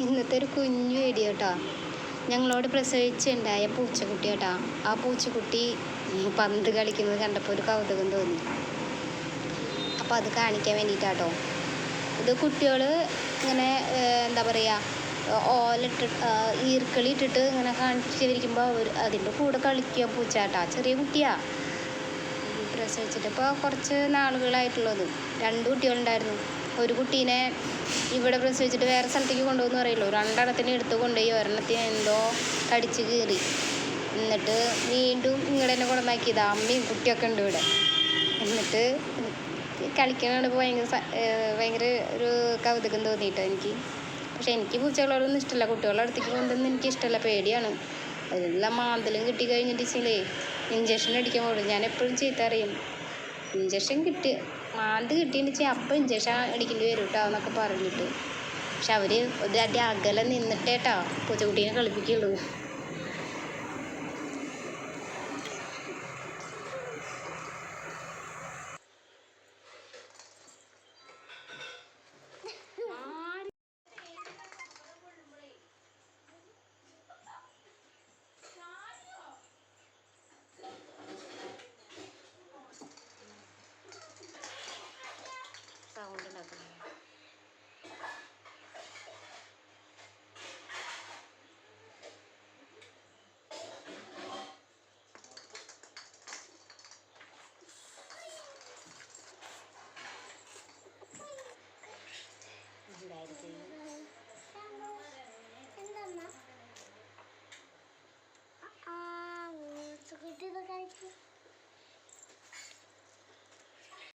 ഇന്നത്തെ ഒരു കുഞ്ഞു വീഡിയോ കേട്ടോ ഞങ്ങളോട് പ്രസവിച്ചുണ്ടായ പൂച്ചക്കുട്ടി കേട്ടോ ആ പൂച്ചക്കുട്ടി പന്ത് കളിക്കുന്നത് കണ്ടപ്പോൾ ഒരു കൗതുകം തോന്നി. അപ്പോൾ അത് കാണിക്കാൻ വേണ്ടിയിട്ടാട്ടോ ഇത് കുട്ടികൾ ഇങ്ങനെ എന്താ പറയുക ഓലിട്ട് ഈർക്കളി ഇട്ടിട്ട് ഇങ്ങനെ കാണിച്ചിരിക്കുമ്പോൾ അവർ അതിന്റെ കൂടെ കളിക്കുക പൂച്ചാട്ടാ ചെറിയ കുട്ടിയാ. പ്രസവിച്ചിട്ട് ഇപ്പോൾ കുറച്ച് നാളുകളായിട്ടുള്ളത്. രണ്ട് കുട്ടികളുണ്ടായിരുന്നു. ഒരു കുട്ടീനെ ഇവിടെ പ്രസവിച്ചിട്ട് വേറെ സ്ഥലത്തേക്ക് കൊണ്ടുപോകുന്നു അറിയില്ലോ. രണ്ടെണ്ണത്തിനെ എടുത്ത് കൊണ്ടുപോയി ഒരെണ്ണത്തിന് എന്തോ കടിച്ച് കീറി. എന്നിട്ട് വീണ്ടും ഇങ്ങടെ തന്നെ കുളമാക്കിയത് അമ്മയും കുട്ടിയൊക്കെ ഉണ്ട് ഇവിടെ. എന്നിട്ട് കളിക്കണ കണ്ടപ്പോൾ ഭയങ്കര ഭയങ്കര ഒരു കൗതുകം തോന്നിയിട്ടോ എനിക്ക്. പക്ഷെ എനിക്ക് പൂച്ചകളോടൊന്നും ഇഷ്ടമല്ല കുട്ടികളുടെ അടുത്തേക്ക് കൊണ്ടൊന്നും എനിക്ക് ഇഷ്ടമല്ല പേടിയാണ്. എല്ലാം മാന്തലും കിട്ടി കഴിഞ്ഞിട്ടില്ലേ ഇഞ്ചക്ഷൻ അടിക്കാൻ പോകും ഞാൻ എപ്പോഴും ചീത്ത അറിയും ഇഞ്ചക്ഷൻ കിട്ടി മാന്ത് കിട്ടിയെന്ന് വെച്ചാൽ അപ്പം ഇഞ്ചക്ഷൻ അടിക്കേണ്ടി വരും കേട്ടോ എന്നൊക്കെ പറഞ്ഞിട്ട്. പക്ഷെ അവർ ഒരു അടി അകലെ നിന്നിട്ടേട്ടാ പൂച്ചക്കുട്ടീനെ കളിപ്പിക്കുള്ളൂ. സൗണ്ട് ഉണ്ടാക്കുന്നത് എന്താ ആ